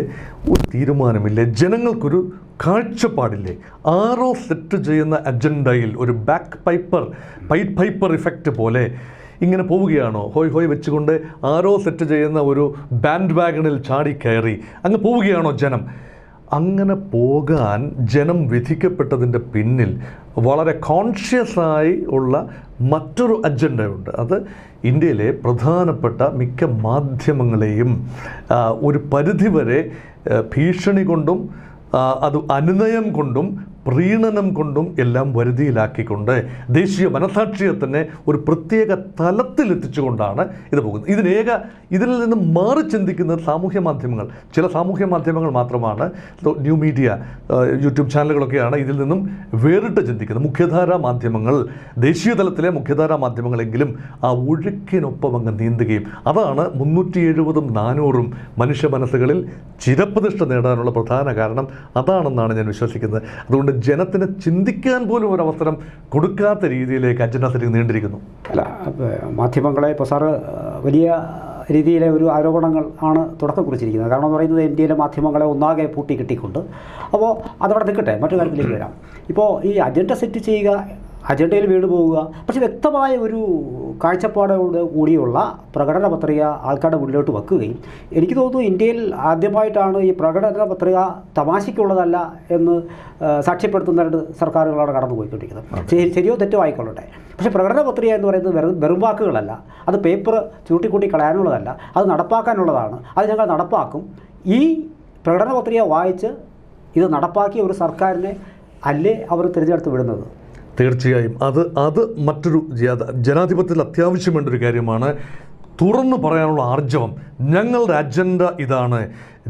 ഒരു തീരുമാനമില്ലേ? ജനങ്ങൾക്കൊരു കാഴ്ചപ്പാടില്ലേ? ആരോ സെറ്റ് ചെയ്യുന്ന അജണ്ടയിൽ ഒരു back piper pied piper effect പോലെ ഇങ്ങനെ പോവുകയാണോ? ഹോയ് ഹോയ് വെച്ചുകൊണ്ട് ആരോ സെറ്റ് ചെയ്യുന്ന ഒരു ബാൻഡ് വാഗണിൽ ചാടി കയറി അങ്ങ് പോവുകയാണോ ജനം? അങ്ങനെ പോകാൻ ജനം വിധിക്കപ്പെട്ടതിന്റെ പിന്നിൽ വളരെ കോൺഷ്യസായി ഉള്ള മറ്റൊരു അജണ്ടയുണ്ട് അത് ഇന്ത്യയിലെ പ്രധാനപ്പെട്ട മിക്ക മാധ്യമങ്ങളെയും ഒരു പരിധിവരെ ഭീഷണി കൊണ്ടും അത് അനുനയം കൊണ്ടും പ്രീണനം കൊണ്ടും എല്ലാം വരുതിയിലാക്കിക്കൊണ്ട് ദേശീയ മനസാക്ഷിയെ തന്നെ ഒരു പ്രത്യേക തലത്തിലെത്തിച്ചുകൊണ്ടാണ് ഇത് പോകുന്നത്. ഇതിനേക ഇതിൽ നിന്ന് മാറി ചിന്തിക്കുന്നത് സാമൂഹ്യ മാധ്യമങ്ങൾ. ചില സാമൂഹ്യ മാധ്യമങ്ങൾ മാത്രമാണ്. ന്യൂ മീഡിയ യൂട്യൂബ് ചാനലുകളൊക്കെയാണ് ഇതിൽ നിന്നും വേറിട്ട് ചിന്തിക്കുന്നത്. മുഖ്യധാരാ മാധ്യമങ്ങൾ ദേശീയ തലത്തിലെ മുഖ്യധാരാ മാധ്യമങ്ങളെങ്കിലും ആ ഒഴുക്കിനൊപ്പം അങ്ങ് നീന്തുകയും അതാണ് മുന്നൂറ്റി എഴുപതും നാനൂറും മനുഷ്യ മനസ്സുകളിൽ ചിരപ്രതിഷ്ഠ നേടാനുള്ള പ്രധാന കാരണം അതാണെന്നാണ് ഞാൻ വിശ്വസിക്കുന്നത്. അതുകൊണ്ട് ജനത്തിന് ചിന്തിക്കാൻ പോലും ഒരു അവസരം കൊടുക്കാത്ത രീതിയിലേക്ക് അജണ്ട സെറ്റിംഗ് നീണ്ടിരിക്കുന്നു. അല്ല മാധ്യമങ്ങളെ സാറ് വലിയ രീതിയിലെ ഒരു ആരോപണങ്ങൾ ആണ് തുടക്കം കുറിച്ചിരിക്കുന്നത്. കാരണം എന്ന് പറയുന്നത് ഇന്ത്യയിലെ മാധ്യമങ്ങളെ ഒന്നാകെ പൂട്ടി കിട്ടിക്കൊണ്ട് അപ്പോൾ അതവിടെ നിൽക്കട്ടെ മറ്റു കാര്യത്തിലേക്ക് വരാം. ഇപ്പോൾ ഈ അജണ്ട സെറ്റ് ചെയ്യുക അജണ്ടയിൽ വീണ് പോവുക. പക്ഷെ വ്യക്തമായ ഒരു കാഴ്ചപ്പാടോട് കൂടിയുള്ള പ്രകടന പത്രിക ആൾക്കാരുടെ മുന്നിലോട്ട് വെക്കുകയും എനിക്ക് തോന്നുന്നു ഇന്ത്യയിൽ ആദ്യമായിട്ടാണ് ഈ പ്രകടന പത്രിക തമാശയ്ക്കുള്ളതല്ല എന്ന് സാക്ഷ്യപ്പെടുത്തുന്ന രണ്ട് സർക്കാരുകളാണ് കടന്നു പോയിക്കൊണ്ടിരിക്കുന്നത് ശരി ശരിയോ തെറ്റോ ആയിക്കൊള്ളട്ടെ. പക്ഷേ പ്രകടന പത്രിക എന്ന് പറയുന്നത് വെറും വെറും വാക്കുകളല്ല. അത് പേപ്പർ ചൂട്ടിക്കൂട്ടി കളയാനുള്ളതല്ല. അത് നടപ്പാക്കാനുള്ളതാണ്. അത് ഞങ്ങൾ നടപ്പാക്കും. ഈ പ്രകടന പത്രിക വായിച്ച് ഇത് നടപ്പാക്കിയ ഒരു സർക്കാരിനെ അല്ലേ അവർ തിരഞ്ഞെടുത്ത് വിടുന്നത്? തീർച്ചയായും. അത് അത് മറ്റൊരു ജനാധിപത്യത്തിൽ അത്യാവശ്യം വേണ്ട ഒരു കാര്യമാണ് തുറന്നു പറയാനുള്ള ആർജവം. ഞങ്ങളുടെ അജണ്ട ഇതാണ്.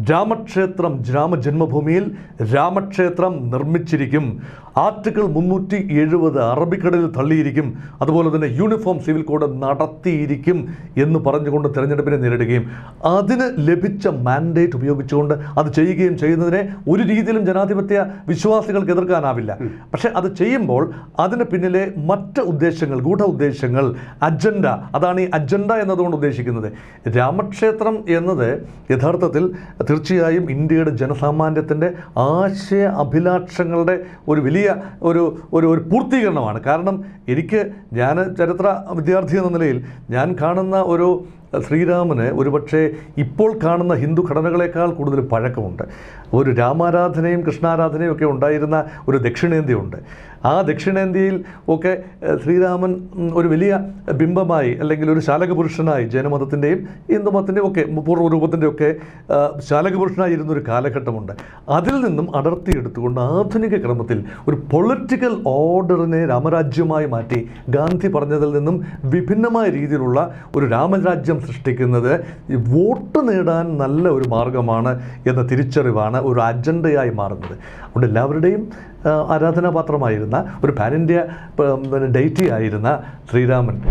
രാമക്ഷേത്രം രാമജന്മഭൂമിയിൽ രാമക്ഷേത്രം നിർമ്മിച്ചിരിക്കും. ആർട്ടിക്കിൾ മുന്നൂറ്റി എഴുപത് അറബിക്കടലിൽ തള്ളിയിരിക്കും. അതുപോലെ തന്നെ യൂണിഫോം സിവിൽ കോഡ് നടത്തിയിരിക്കും എന്ന് പറഞ്ഞുകൊണ്ട് തിരഞ്ഞെടുപ്പിനെ നേരിടുകയും അതിന് ലഭിച്ച മാൻഡേറ്റ് ഉപയോഗിച്ചുകൊണ്ട് അത് ചെയ്യുകയും ചെയ്യുന്നതിനെ ഒരു രീതിയിലും ജനാധിപത്യ വിശ്വാസികൾക്ക് എതിർക്കാനാവില്ല. പക്ഷേ അത് ചെയ്യുമ്പോൾ അതിന് പിന്നിലെ മറ്റ് ഉദ്ദേശങ്ങൾ ഗൂഢ ഉദ്ദേശങ്ങൾ അജണ്ട അതാണ് ഈ അജണ്ട എന്നതുകൊണ്ട് ഉദ്ദേശിക്കുന്നത്. രാമക്ഷേത്രം എന്നത് യഥാർത്ഥത്തിൽ തീർച്ചയായും ഇന്ത്യയുടെ ജനസാമാന്യത്തിന്റെ ആശയ അഭിലാഷങ്ങളുടെ ഒരു വലിയ ഒരു ഒരു ഒരു പൂർത്തീകരണമാണ്. കാരണം എനിക്ക് ഞാൻ ചരിത്ര വിദ്യാർത്ഥി എന്ന നിലയിൽ ഞാൻ കാണുന്ന ഒരു ശ്രീരാമന് ഒരുപക്ഷെ ഇപ്പോൾ കാണുന്ന ഹിന്ദു ഘടനകളെക്കാൾ കൂടുതൽ പഴക്കമുണ്ട്. ഒരു രാമാരാധനയും കൃഷ്ണാരാധനയും ഒക്കെ ഉണ്ടായിരുന്ന ഒരു ദക്ഷിണേന്ത്യയുണ്ട്. ആ ദക്ഷിണേന്ത്യയിൽ ഒക്കെ ശ്രീരാമൻ ഒരു വലിയ ബിംബമായി അല്ലെങ്കിൽ ഒരു ശാലകപുരുഷനായി ജൈനമതത്തിന്റെയും ഹിന്ദുമതത്തിന്റെയും ഒക്കെ പൂർവരൂപത്തിന്റെ ഒക്കെ ശാലകപുരുഷനായി ഇരുന്നൊരു കാലഘട്ടമുണ്ട്. അതിൽ നിന്നും അടർത്തിയെടുത്തുകൊണ്ട് ആധുനിക ക്രമത്തിൽ ഒരു പൊളിറ്റിക്കൽ ഓർഡറിനെ രാമരാജ്യമായി മാറ്റി ഗാന്ധി പറഞ്ഞതിൽ നിന്നും വിഭിന്നമായ രീതിയിലുള്ള ഒരു രാമരാജ്യം സൃഷ്ടിക്കുന്നത് വോട്ട് നേടാൻ നല്ല ഒരു മാർഗമാണ് എന്ന തിരിച്ചറിവാണ് ഒരു അജണ്ടയായി മാറുന്നത്. അതുകൊണ്ട് എല്ലാവരുടെയും ആരാധനാപാത്രമായിരുന്ന ഒരു പാൻ ഇന്ത്യ ഡൈറ്റി ആയിരുന്ന ശ്രീരാമൻ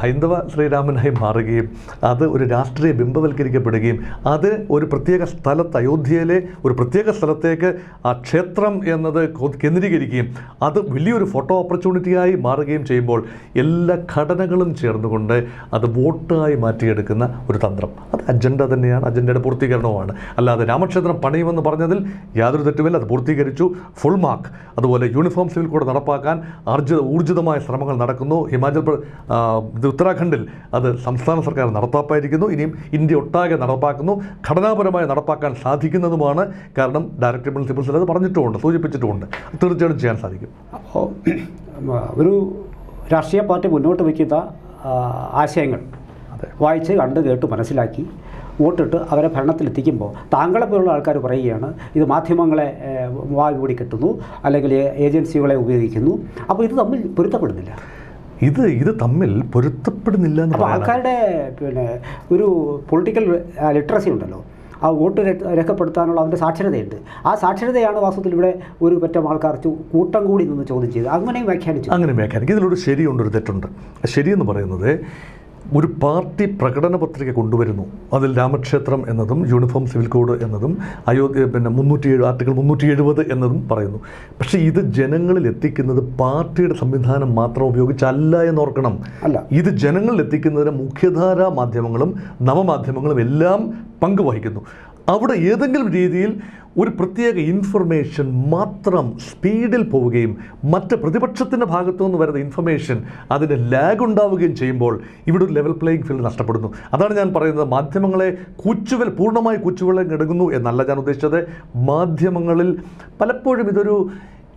ഹൈന്ദവ ശ്രീരാമനായി മാറുകയും അത് ഒരു രാഷ്ട്രീയ ബിംബവൽക്കരിക്കപ്പെടുകയും അത് ഒരു പ്രത്യേക സ്ഥലത്ത് അയോധ്യയിലെ ഒരു പ്രത്യേക സ്ഥലത്തേക്ക് ആ ക്ഷേത്രം എന്നത് കേന്ദ്രീകരിക്കുകയും അത് വലിയൊരു ഫോട്ടോ ഓപ്പർച്യൂണിറ്റിയായി മാറുകയും ചെയ്യുമ്പോൾ എല്ലാ ഘടനകളും ചേർന്നുകൊണ്ട് അത് വോട്ടായി മാറ്റിയെടുക്കുന്ന ഒരു തന്ത്രം. അത് അജണ്ട തന്നെയാണ് അജണ്ടയുടെ പൂർത്തീകരണവുമാണ്. അല്ലാതെ രാമക്ഷേത്രം പണിയുമെന്ന് പറഞ്ഞതിൽ യാതൊരു തെറ്റുമില്ല. അത് പൂർത്തീകരിച്ചു. ഫുൾ മാർക്ക് അതുപോലെ യൂണിഫോം സിവിൽ കോഡ് നടപ്പാക്കാൻ ആർജ ഊർജിതമായ ശ്രമങ്ങൾ നടക്കുന്നു. ഹിമാചൽ പ്രദേശ് ഉത്തരാഖണ്ഡിൽ അത് സംസ്ഥാന സർക്കാർ നടത്താപ്പായിരിക്കുന്നു ഇനിയും ഇന്ത്യ ഒട്ടാകെ നടപ്പാക്കുന്നു. ഘടനാപരമായി നടപ്പാക്കാൻ സാധിക്കുന്നതുമാണ്. കാരണം ഡയറക്ടർ പ്രിൻസിപ്പൽസിൽ അത് പറഞ്ഞിട്ടുമുണ്ട് സൂചിപ്പിച്ചിട്ടുമുണ്ട്. തീർച്ചയായിട്ടും ചെയ്യാൻ സാധിക്കും. അപ്പോൾ ഒരു രാഷ്ട്രീയ പാർട്ടി മുന്നോട്ട് വയ്ക്കുന്ന ആശയങ്ങൾ അതെ. വായിച്ച് കണ്ട് കേട്ട് മനസ്സിലാക്കി വോട്ടിട്ട് അവരെ ഭരണത്തിലെത്തിക്കുമ്പോൾ താങ്കളെ പോലുള്ള ആൾക്കാർ പറയുകയാണ് ഇത് മാധ്യമങ്ങളെ വായ് മൂടി കെട്ടുന്നു അല്ലെങ്കിൽ ഏജൻസികളെ ഉപയോഗിക്കുന്നു. അപ്പോൾ ഇത് തമ്മിൽ പൊരുത്തപ്പെടുന്നില്ല. ഇത് ഇത് തമ്മിൽ പൊരുത്തപ്പെടുന്നില്ല എന്ന് ആൾക്കാരുടെ പിന്നെ ഒരു പൊളിറ്റിക്കൽ ലിറ്ററസി ഉണ്ടല്ലോ. ആ വോട്ട് രേഖ- രേഖപ്പെടുത്താനുള്ള അവന്റെ സാക്ഷരതയുണ്ട്. ആ സാക്ഷരതയാണ് വാസ്തവത്തിൽ ഇവിടെ ഒരു പറ്റം ആൾക്കാർ കൂട്ടം കൂടി നിന്ന് ചോദ്യം ചെയ്ത് അങ്ങനെയും വ്യാഖ്യാനിച്ചു. അങ്ങനെ വ്യാഖ്യാനിക്കും ഇതിലൊരു ശരിയുണ്ട് ഒരു തെറ്റുണ്ട്. ശരിയെന്ന് പറയുന്നത് ഒരു പാർട്ടി പ്രകടന പത്രിക കൊണ്ടുവരുന്നു. അതിൽ രാമക്ഷേത്രം എന്നതും യൂണിഫോം സിവിൽ കോഡ് എന്നതും അയോധ്യ പിന്നെ മുന്നൂറ്റി ഏഴ് ആർട്ടിക്കിൾ മുന്നൂറ്റി എഴുപത് എന്നതും പറയുന്നു. പക്ഷേ ഇത് ജനങ്ങളിൽ എത്തിക്കുന്നത് പാർട്ടിയുടെ സംവിധാനം മാത്രം ഉപയോഗിച്ചല്ല എന്നോർക്കണം. അല്ല. ഇത് ജനങ്ങളിൽ എത്തിക്കുന്നതിന് മുഖ്യധാരാ മാധ്യമങ്ങളും നവമാധ്യമങ്ങളും എല്ലാം പങ്കുവഹിക്കുന്നു. അവിടെ ഏതെങ്കിലും രീതിയിൽ ഒരു പ്രത്യേക ഇൻഫർമേഷൻ മാത്രം സ്പീഡിൽ പോവുകയും മറ്റ് പ്രതിപക്ഷത്തിന്റെ ഭാഗത്തു നിന്ന് വരുന്ന ഇൻഫർമേഷൻ അതിന് ലാഗ് ഉണ്ടാവുകയും ചെയ്യുമ്പോൾ ഇവിടെ ഒരു ലെവൽ പ്ലേയിങ് ഫീൽഡ് നഷ്ടപ്പെടുന്നു. അതാണ് ഞാൻ പറയുന്നത്. മാധ്യമങ്ങളെ കൂച്ചുവൽ പൂർണമായി കൂച്ചുവെള്ളം കിടങ്ങുന്നു എന്നല്ല ഞാൻ ഉദ്ദേശിച്ചത്. മാധ്യമങ്ങളിൽ പലപ്പോഴും ഇതൊരു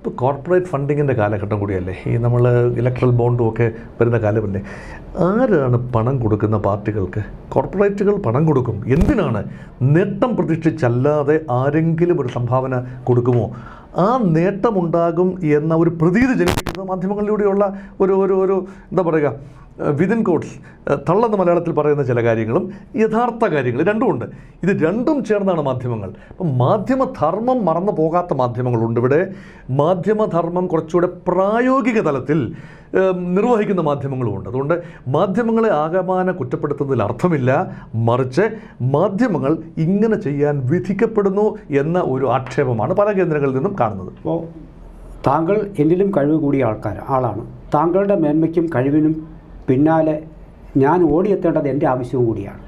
ഇപ്പോൾ കോർപ്പറേറ്റ് ഫണ്ടിങ്ങിന്റെ കാലഘട്ടം കൂടിയല്ലേ? ഈ നമ്മൾ ഇലക്ട്രൽ ബോണ്ടും ഒക്കെ വരുന്ന കാലമല്ലേ? ആരാണ് പണം കൊടുക്കുന്ന പാർട്ടികൾക്ക്? കോർപ്പറേറ്റുകൾ പണം കൊടുക്കും. എന്തിനാണ്? നേട്ടം പ്രതീക്ഷിച്ചല്ലാതെ ആരെങ്കിലും ഒരു സംഭാവന കൊടുക്കുമോ? ആ നേട്ടമുണ്ടാകും എന്ന ഒരു പ്രതീതി ജനിപ്പിക്കുന്നത് മാധ്യമങ്ങളിലൂടെയുള്ള ഒരു ഒരു ഒരു എന്താ പറയുക വിതിൻ കോട്ട്സ് തള്ളെന്ന് മലയാളത്തിൽ പറയുന്ന ചില കാര്യങ്ങളും യഥാർത്ഥ കാര്യങ്ങൾ രണ്ടുമുണ്ട് ഇത് രണ്ടും ചേർന്നാണ് മാധ്യമങ്ങൾ. അപ്പം മാധ്യമധർമ്മം മറന്നു പോകാത്ത മാധ്യമങ്ങളുണ്ട് ഇവിടെ. മാധ്യമധർമ്മം കുറച്ചുകൂടെ പ്രായോഗിക തലത്തിൽ നിർവഹിക്കുന്ന മാധ്യമങ്ങളുമുണ്ട് അതുകൊണ്ട് മാധ്യമങ്ങളെ ആകമാന കുറ്റപ്പെടുത്തുന്നതിൽ അർത്ഥമില്ല. മറിച്ച് മാധ്യമങ്ങൾ ഇങ്ങനെ ചെയ്യാൻ വിധിക്കപ്പെടുന്നു എന്ന ഒരു ആക്ഷേപമാണ് പല കേന്ദ്രങ്ങളിൽ നിന്നും കാണുന്നത്. അപ്പോൾ താങ്കൾ എന്നിലും കഴിവ് കൂടിയ ആൾക്കാർ ആളാണ്. താങ്കളുടെ മേന്മയ്ക്കും കഴിവിനും പിന്നാലെ ഞാൻ ഓടിയെത്തേണ്ടത് എന്റെ ആവശ്യവും കൂടിയാണ്.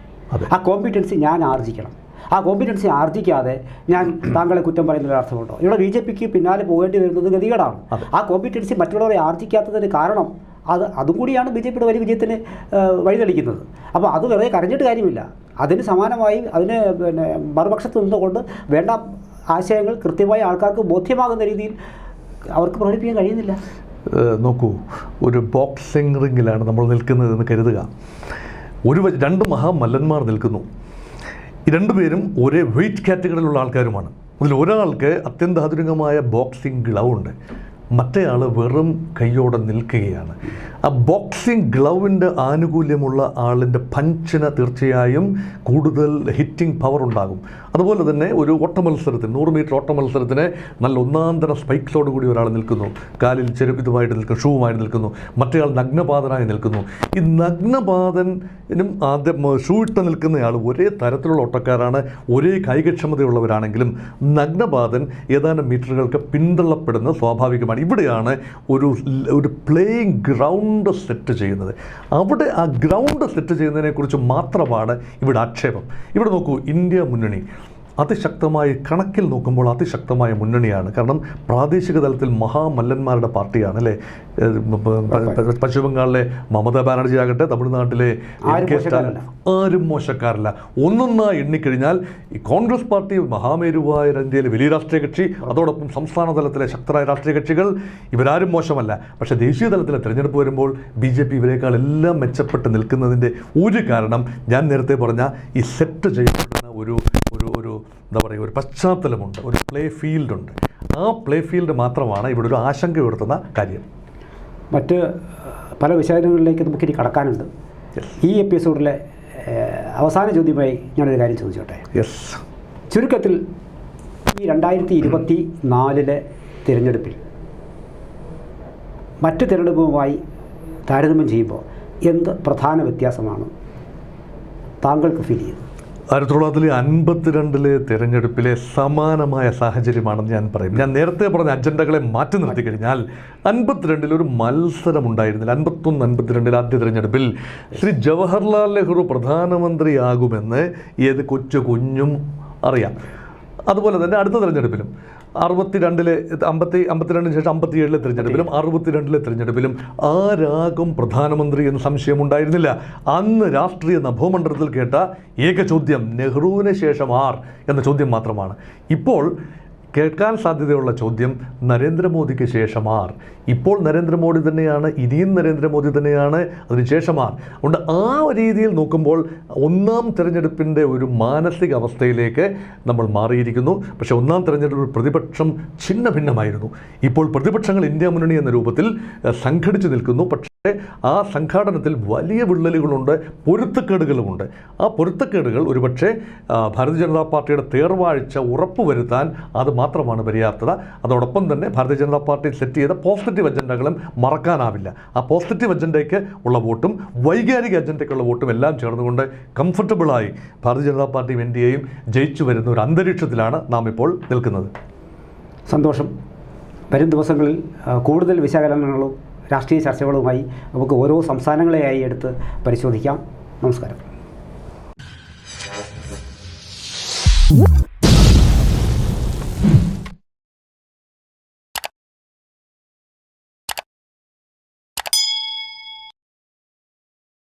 ആ കോമ്പിറ്റൻസി ഞാൻ ആർജിക്കണം. ആ കോമ്പിറ്റൻസി ആർജിക്കാതെ ഞാൻ താങ്കളെ കുറ്റം പറയുന്നതിൽ അർത്ഥമുണ്ടോ? ഇവിടെ ബി ജെ പിക്ക് പിന്നാലെ പോകേണ്ടി വരുന്നത് ഗതികേടാണ്. ആ കോമ്പിറ്റൻസി മറ്റുള്ളവരെ ആർജിക്കാത്തതിന് കാരണം അത് അതും കൂടിയാണ് ബി ജെ പിയുടെ വലിയ വിജയത്തിന് വഴിതെളിക്കുന്നത്. അപ്പോൾ അത് വെറുതെ കരഞ്ഞിട്ട് കാര്യമില്ല. അതിന് സമാനമായി അതിന് പിന്നെ മറുപക്ഷത്ത് നിന്നുകൊണ്ട് വേണ്ട ആശയങ്ങൾ കൃത്യമായി ആൾക്കാർക്ക് ബോധ്യമാകുന്ന രീതിയിൽ അവർക്ക് പ്രകടിപ്പിക്കാൻ കഴിയുന്നില്ല. നോക്കൂ ഒരു ബോക്സിംഗ് റിങ്ങിലാണ് നമ്മൾ നിൽക്കുന്നതെന്ന് കരുതുക. ഒരു രണ്ട് മഹാമല്ലന്മാർ നിൽക്കുന്നു. ഈ രണ്ടുപേരും ഒരേ വെയിറ്റ് കാറ്റഗറിയിലുള്ള ആൾക്കാരുമാണ്. അതിൽ ഒരാൾക്ക് അത്യന്താധുനികമായ ബോക്സിംഗ് ഗ്ലൗ ഉണ്ട്. മറ്റേയാൾ വെറും കൈയോടെ നിൽക്കുകയാണ്. ആ ബോക്സിംഗ് ഗ്ലൗവിന്റെ ആനുകൂല്യമുള്ള ആളിന്റെ പഞ്ചിന് തീർച്ചയായും കൂടുതൽ ഹിറ്റിംഗ് പവർ ഉണ്ടാകും. അതുപോലെ തന്നെ ഒരു ഓട്ട മത്സരത്തിന് നൂറ് മീറ്റർ ഓട്ട മത്സരത്തിന് നല്ല ഒന്നാന്തര തരം സ്പൈക്സോട് കൂടി ഒരാൾ നിൽക്കുന്നു. കാലിൽ ചെരുപ്പിതുമായിട്ട് നിൽക്കുന്നു ഷൂവുമായിട്ട് നിൽക്കുന്നു. മറ്റേയാൾ നഗ്നപാതനായി നിൽക്കുന്നു. ഈ നഗ്നപാതനും ആദ്യം ഷൂ ഇട്ട് നിൽക്കുന്നയാൾ ഒരേ തരത്തിലുള്ള ഓട്ടക്കാരാണ് ഒരേ കായികക്ഷമതയുള്ളവരാണെങ്കിലും നഗ്നപാതൻ ഏതാനും മീറ്ററുകൾക്ക് പിന്തള്ളപ്പെടുന്ന സ്വാഭാവികമാണ്. ഇവിടെയാണ് ഒരു ഒരു പ്ലേയിങ് ഗ്രൗണ്ട് സെറ്റ് ചെയ്യുന്നത്. അവിടെ ആ ഗ്രൗണ്ട് സെറ്റ് ചെയ്യുന്നതിനെക്കുറിച്ച് മാത്രമാണ് ഇവിടെ ആക്ഷേപം. ഇവിടെ നോക്കൂ ഇന്ത്യ മുന്നണി. അതിശക്തമായി കണക്കിൽ നോക്കുമ്പോൾ അതിശക്തമായ മുന്നണിയാണ്. കാരണം പ്രാദേശിക തലത്തിൽ മഹാമല്ലന്മാരുടെ പാർട്ടിയാണ് അല്ലേ? പശ്ചിമ ബംഗാളിലെ മമതാ ബാനർജി ആകട്ടെ തമിഴ്നാട്ടിലെ ആരും മോശക്കാരല്ല. ഒന്നൊന്നായി എണ്ണിക്കഴിഞ്ഞാൽ ഈ കോൺഗ്രസ് പാർട്ടി മഹാമേരുവായ ഇന്ത്യയിലെ വലിയ രാഷ്ട്രീയ കക്ഷി അതോടൊപ്പം സംസ്ഥാന തലത്തിലെ ശക്തരായ രാഷ്ട്രീയ കക്ഷികൾ ഇവരാരും മോശമല്ല. പക്ഷേ ദേശീയ തലത്തിലെ തിരഞ്ഞെടുപ്പ് വരുമ്പോൾ ബി ജെ പി ഇവരെക്കാൾ എല്ലാം മെച്ചപ്പെട്ട് നിൽക്കുന്നതിന്റെ ഒരു കാരണം ഞാൻ നേരത്തെ പറഞ്ഞ ഈ സെറ്റ് ചെയ്യപ്പെടുന്ന ഒരു ഒരു ഒരു എന്താ പറയുക ഒരു പശ്ചാത്തലമുണ്ട് ഒരു പ്ലേ ഫീൽഡുണ്ട് ആ പ്ലേ ഫീൽഡ് മാത്രമാണ് ഇവിടെ ഒരു ആശങ്ക ഉയർത്തുന്ന കാര്യം. മറ്റ് പല വിഷയങ്ങളിലേക്ക് നമുക്കിനി കടക്കാനുണ്ട്. ഈ എപ്പിസോഡിലെ അവസാന ചോദ്യമായി ഞാനൊരു കാര്യം ചോദിച്ചോട്ടെ? യെസ് ചുരുക്കത്തിൽ ഈ രണ്ടായിരത്തി ഇരുപത്തി നാലിലെ തിരഞ്ഞെടുപ്പിൽ മറ്റ് തിരഞ്ഞെടുപ്പുമായി താരതമ്യം ചെയ്യുമ്പോൾ എന്ത് പ്രധാന വ്യത്യാസമാണ് താങ്കൾക്ക് ഫീൽ ചെയ്യുന്നത്? ആയിരത്തി തൊള്ളായിരത്തി അൻപത്തിരണ്ടിലെ തിരഞ്ഞെടുപ്പിലെ സമാനമായ സാഹചര്യമാണെന്ന് ഞാൻ പറയും. ഞാൻ നേരത്തെ പറഞ്ഞ അജണ്ടകളെ മാറ്റി നിർത്തി കഴിഞ്ഞാൽ അൻപത്തിരണ്ടിൽ ഒരു മത്സരം ഉണ്ടായിരുന്നില്ല അൻപത്തൊന്ന് അൻപത്തിരണ്ടിൽ ആദ്യ തിരഞ്ഞെടുപ്പിൽ ശ്രീ ജവഹർലാൽ നെഹ്റു പ്രധാനമന്ത്രിയാകുമെന്ന് ഏത് കൊച്ചു കുഞ്ഞും അറിയാം. അതുപോലെ തന്നെ അടുത്ത തിരഞ്ഞെടുപ്പിലും അറുപത്തിരണ്ടിലെ അമ്പത്തി അമ്പത്തിരണ്ടിന് ശേഷം അമ്പത്തിയേഴിലെ തിരഞ്ഞെടുപ്പിലും അറുപത്തിരണ്ടിലെ തിരഞ്ഞെടുപ്പിലും ആരാകും പ്രധാനമന്ത്രി എന്ന് സംശയമുണ്ടായിരുന്നില്ല. അന്ന് രാഷ്ട്രീയ നഭോമണ്ഡലത്തിൽ കേട്ട ഏക ചോദ്യം നെഹ്റുവിന് ശേഷം ആർ എന്ന ചോദ്യം മാത്രമാണ്. ഇപ്പോൾ കേൾക്കാൻ സാധ്യതയുള്ള ചോദ്യം നരേന്ദ്രമോദിക്ക് ശേഷം ആർ ഇപ്പോൾ നരേന്ദ്രമോദി തന്നെയാണ് ഇനിയും നരേന്ദ്രമോദി തന്നെയാണ് അതിനുശേഷം ആർ അതുകൊണ്ട് ആ രീതിയിൽ നോക്കുമ്പോൾ ഒന്നാം തിരഞ്ഞെടുപ്പിന്റെ ഒരു മാനസികാവസ്ഥയിലേക്ക് നമ്മൾ മാറിയിരിക്കുന്നു. പക്ഷേ ഒന്നാം തിരഞ്ഞെടുപ്പിൽ പ്രതിപക്ഷം ഛിന്ന ഭിന്നമായിരുന്നു ഇപ്പോൾ പ്രതിപക്ഷങ്ങൾ ഇന്ത്യ മുന്നണി എന്ന രൂപത്തിൽ സംഘടിച്ചു നിൽക്കുന്നു. പക്ഷേ ആ സംഘാടനത്തിൽ വലിയ വിള്ളലുകളുണ്ട് പൊരുത്തക്കേടുകളുമുണ്ട്. ആ പൊരുത്തക്കേടുകൾ ഒരുപക്ഷെ ഭാരതീയ ജനതാ പാർട്ടിയുടെ തേർവാഴ്ച ഉറപ്പുവരുത്താൻ അത് മാത്രമാണ് പര്യാപ്തത അതോടൊപ്പം തന്നെ ഭാരതീയ ജനതാ പാർട്ടി സെറ്റ് ചെയ്ത പോസിറ്റീവ് അജണ്ടകളും മറക്കാനാവില്ല. ആ പോസിറ്റീവ് അജണ്ടയ്ക്ക് ഉള്ള വോട്ടും വൈകാരിക അജണ്ടയ്ക്കുള്ള വോട്ടും എല്ലാം ചേർന്നുകൊണ്ട് കംഫർട്ടബിളായി ഭാരതീയ ജനതാ പാർട്ടിയും എൻ ഡി എയും ജയിച്ചു വരുന്ന ഒരു അന്തരീക്ഷത്തിലാണ് നാം ഇപ്പോൾ നിൽക്കുന്നത്. സന്തോഷം. വരും ദിവസങ്ങളിൽ കൂടുതൽ വിശകലനങ്ങളും രാഷ്ട്രീയ ചർച്ചകളുമായി നമുക്ക് ഓരോ സംസ്ഥാനങ്ങളെയായി എടുത്ത് പരിശോധിക്കാം. നമസ്കാരം.